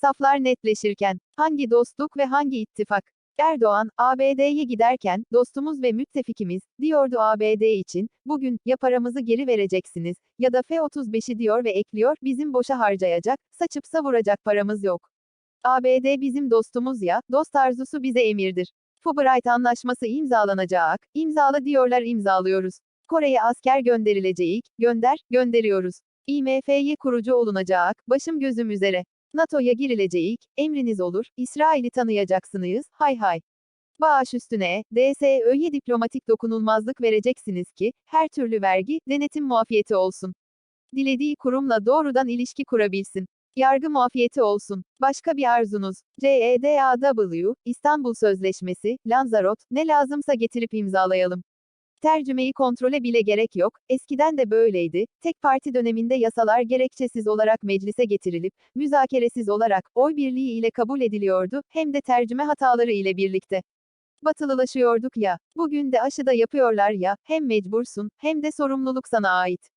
Saflar netleşirken, hangi dostluk ve hangi ittifak? Erdoğan, ABD'ye giderken, dostumuz ve müttefikimiz, diyordu ABD için, bugün, ya paramızı geri vereceksiniz, ya da F-35'i diyor ve ekliyor, bizim boşa harcayacak, saçıp savuracak paramız yok. ABD bizim dostumuz ya, dost arzusu bize emirdir. Fulbright anlaşması imzalanacak, imzala diyorlar imzalıyoruz. Kore'ye asker gönderilecek, gönder, gönderiyoruz. IMF'ye kurucu olunacak, başım gözüm üzere. NATO'ya girilecek, emriniz olur, İsrail'i tanıyacaksınız, hay hay. Bağış üstüne, DSÖ'ye diplomatik dokunulmazlık vereceksiniz ki, her türlü vergi, denetim muafiyeti olsun. Dilediği kurumla doğrudan ilişki kurabilsin. Yargı muafiyeti olsun. Başka bir arzunuz. CEDAW, İstanbul Sözleşmesi, Lanzarot, ne lazımsa getirip imzalayalım. Tercümeyi kontrole bile gerek yok, eskiden de böyleydi, tek parti döneminde yasalar gerekçesiz olarak meclise getirilip, müzakeresiz olarak, oy birliği ile kabul ediliyordu, hem de tercüme hataları ile birlikte. Batılılaşıyorduk ya, bugün de aşıda yapıyorlar ya, hem mecbursun, hem de sorumluluk sana ait.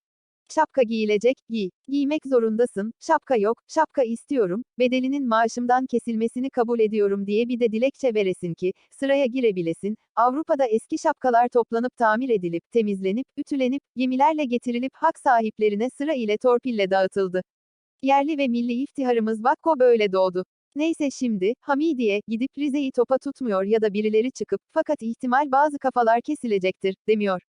Şapka giyilecek, giy. Giymek zorundasın, şapka yok, şapka istiyorum, bedelinin maaşımdan kesilmesini kabul ediyorum diye bir de dilekçe veresin ki, sıraya girebilesin, Avrupa'da eski şapkalar toplanıp tamir edilip, temizlenip, ütülenip, gemilerle getirilip hak sahiplerine sıra ile torpille dağıtıldı. Yerli ve milli iftiharımız Vakko böyle doğdu. Neyse şimdi, Hamidiye, gidip Rize'yi topa tutmuyor ya da birileri çıkıp, fakat ihtimal bazı kafalar kesilecektir, demiyor.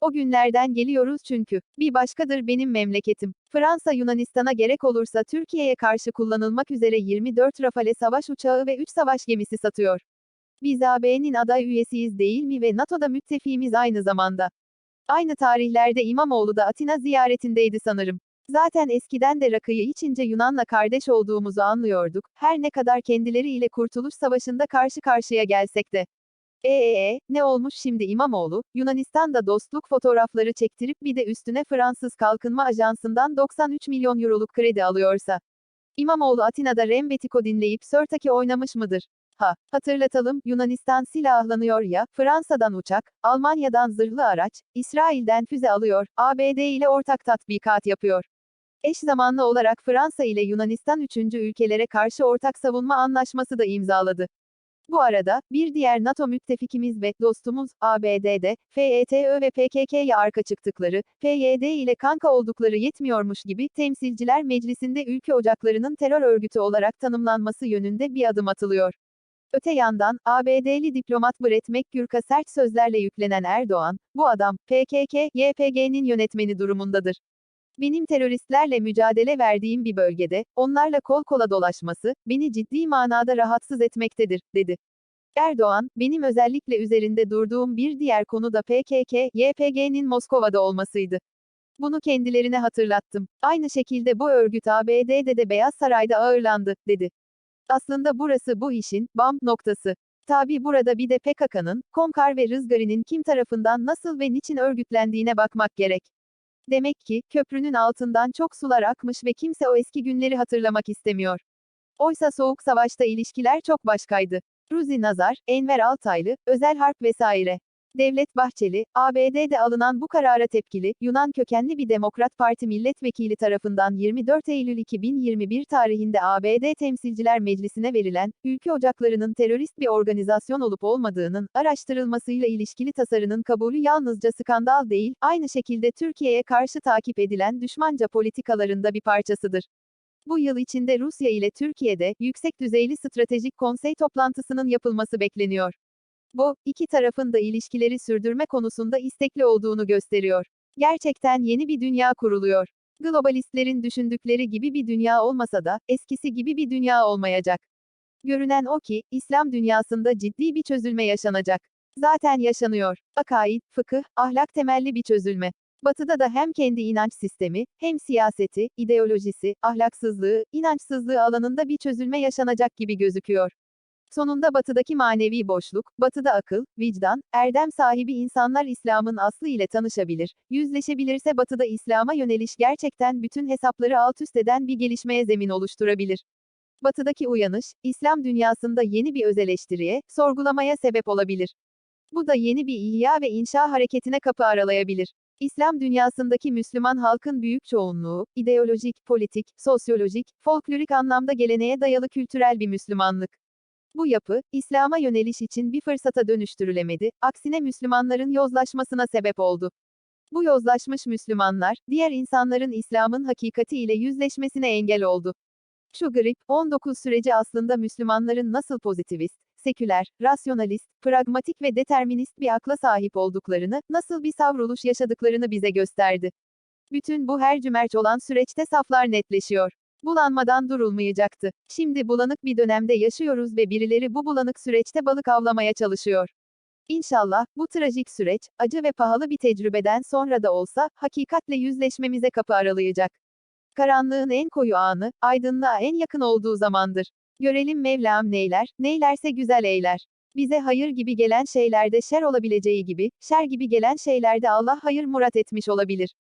O günlerden geliyoruz çünkü. Bir başkadır benim memleketim. Fransa Yunanistan'a gerek olursa Türkiye'ye karşı kullanılmak üzere 24 Rafale savaş uçağı ve 3 savaş gemisi satıyor. Biz AB'nin aday üyesiyiz değil mi ve NATO'da müttefiğimiz aynı zamanda. Aynı tarihlerde İmamoğlu da Atina ziyaretindeydi sanırım. Zaten eskiden de rakıyı içince Yunan'la kardeş olduğumuzu anlıyorduk, her ne kadar kendileri ile Kurtuluş Savaşı'nda karşı karşıya gelsek de. Eee, ne olmuş şimdi İmamoğlu, Yunanistan'da dostluk fotoğrafları çektirip bir de üstüne Fransız Kalkınma Ajansı'ndan 93 milyon euroluk kredi alıyorsa. İmamoğlu Atina'da Rembetiko dinleyip Sörtaki oynamış mıdır? Ha, hatırlatalım, Yunanistan silahlanıyor ya, Fransa'dan uçak, Almanya'dan zırhlı araç, İsrail'den füze alıyor, ABD ile ortak tatbikat yapıyor. Eş zamanlı olarak Fransa ile Yunanistan üçüncü ülkelere karşı ortak savunma anlaşması da imzaladı. Bu arada, bir diğer NATO müttefikimiz ve dostumuz, ABD'de, FETÖ ve PKK'ya arka çıktıkları, PYD ile kanka oldukları yetmiyormuş gibi, Temsilciler Meclisi'nde ülke ocaklarının terör örgütü olarak tanımlanması yönünde bir adım atılıyor. Öte yandan, ABD'li diplomat Brett McGurk'a sert sözlerle yüklenen Erdoğan, bu adam, PKK, YPG'nin yönetmeni durumundadır. Benim teröristlerle mücadele verdiğim bir bölgede, onlarla kol kola dolaşması, beni ciddi manada rahatsız etmektedir, dedi. Erdoğan, benim özellikle üzerinde durduğum bir diğer konu da PKK, YPG'nin Moskova'da olmasıydı. Bunu kendilerine hatırlattım. Aynı şekilde bu örgüt ABD'de de Beyaz Saray'da ağırlandı, dedi. Aslında burası bu işin, bam, noktası. Tabi burada bir de PKK'nın, Konkar ve Rızgari'nin kim tarafından nasıl ve niçin örgütlendiğine bakmak gerek. Demek ki, köprünün altından çok sular akmış ve kimse o eski günleri hatırlamak istemiyor. Oysa Soğuk Savaş'ta ilişkiler çok başkaydı. Ruzi Nazar, Enver Altaylı, Özel Harp vesaire. Devlet Bahçeli, ABD'de alınan bu karara tepkili, Yunan kökenli bir Demokrat Parti milletvekili tarafından 24 Eylül 2021 tarihinde ABD Temsilciler Meclisi'ne verilen, ülke ocaklarının terörist bir organizasyon olup olmadığının, araştırılmasıyla ilişkili tasarının kabulü yalnızca skandal değil, aynı şekilde Türkiye'ye karşı takip edilen düşmanca politikalarında bir parçasıdır. Bu yıl içinde Rusya ile Türkiye'de, yüksek düzeyli stratejik konsey toplantısının yapılması bekleniyor. Bu, iki tarafın da ilişkileri sürdürme konusunda istekli olduğunu gösteriyor. Gerçekten yeni bir dünya kuruluyor. Globalistlerin düşündükleri gibi bir dünya olmasa da, eskisi gibi bir dünya olmayacak. Görünen o ki, İslam dünyasında ciddi bir çözülme yaşanacak. Zaten yaşanıyor. Akaid, fıkıh, ahlak temelli bir çözülme. Batı'da da hem kendi inanç sistemi, hem siyaseti, ideolojisi, ahlaksızlığı, inançsızlığı alanında bir çözülme yaşanacak gibi gözüküyor. Sonunda batıdaki manevi boşluk, batıda akıl, vicdan, erdem sahibi insanlar İslam'ın aslı ile tanışabilir, yüzleşebilirse batıda İslam'a yöneliş gerçekten bütün hesapları alt üst eden bir gelişmeye zemin oluşturabilir. Batıdaki uyanış, İslam dünyasında yeni bir özeleştiriye, sorgulamaya sebep olabilir. Bu da yeni bir ihya ve inşa hareketine kapı aralayabilir. İslam dünyasındaki Müslüman halkın büyük çoğunluğu, ideolojik, politik, sosyolojik, folklorik anlamda geleneğe dayalı kültürel bir Müslümanlık. Bu yapı, İslam'a yöneliş için bir fırsata dönüştürülemedi, aksine Müslümanların yozlaşmasına sebep oldu. Bu yozlaşmış Müslümanlar, diğer insanların İslam'ın hakikati ile yüzleşmesine engel oldu. Şu grip, 19 süreci aslında Müslümanların nasıl pozitivist, seküler, rasyonalist, pragmatik ve determinist bir akla sahip olduklarını, nasıl bir savruluş yaşadıklarını bize gösterdi. Bütün bu her cümerç olan süreçte saflar netleşiyor. Bulanmadan durulmayacaktı. Şimdi bulanık bir dönemde yaşıyoruz ve birileri bu bulanık süreçte balık avlamaya çalışıyor. İnşallah, bu trajik süreç, acı ve pahalı bir tecrübeden sonra da olsa, hakikatle yüzleşmemize kapı aralayacak. Karanlığın en koyu anı, aydınlığa en yakın olduğu zamandır. Görelim Mevlam neyler, neylerse güzel eyler. Bize hayır gibi gelen şeylerde şer olabileceği gibi, şer gibi gelen şeylerde Allah hayır murat etmiş olabilir.